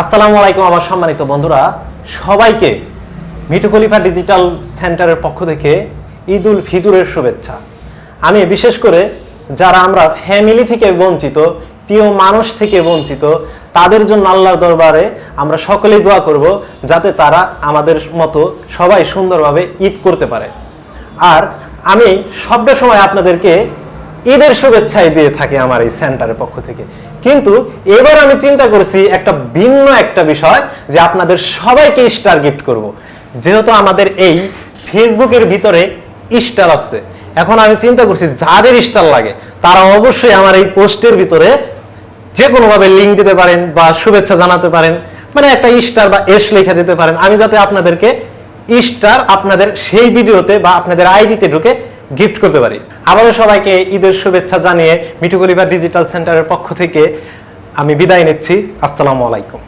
আসসালামু আলাইকুম আমার সম্মানিত বন্ধুরা। সবাইকে মিঠু খলিফা ডিজিটাল সেন্টারের পক্ষ থেকে ঈদ উল ফিতুরের শুভেচ্ছা। আমি বিশেষ করে যারা আমরা ফ্যামিলি থেকে বঞ্চিত, প্রিয় মানুষ থেকে বঞ্চিত, তাদের জন্য আল্লাহর দরবারে আমরা সকলেই দোয়া করব যাতে তারা আমাদের মতো সবাই সুন্দরভাবে ঈদ করতে পারে। আর আমি সব সময় আপনাদেরকে ঈদের শুভেচ্ছাই দিয়ে থাকি আমার এই সেন্টারের পক্ষ থেকে। কিন্তু এবার আমি চিন্তা করছি একটা ভিন্ন একটা বিষয় যে আপনাদের সবাইকে স্টার গিফট করব। যেহেতু আমাদের এই ফেসবুকের ভিতরে স্টার আছে। এখন আমি চিন্তা করছি যাদের স্টার লাগে, তারা অবশ্যই আমার এই পোস্টের ভিতরে যে কোনোভাবে লিঙ্ক দিতে পারেন বা শুভেচ্ছা জানাতে পারেন। মানে একটা স্টার বা এস লিখে দিতে পারেন। আমি যাতে আপনাদেরকে স্টার আপনাদের সেই ভিডিওতে বা আপনাদের আইডিতে ঢুকে গিফট করতে পারি। আবারও সবাইকে ঈদের শুভেচ্ছা জানিয়ে মিঠু কলিবার ডিজিটাল সেন্টারের পক্ষ থেকে আমি বিদায় নিচ্ছি। আসসালামু আলাইকুম।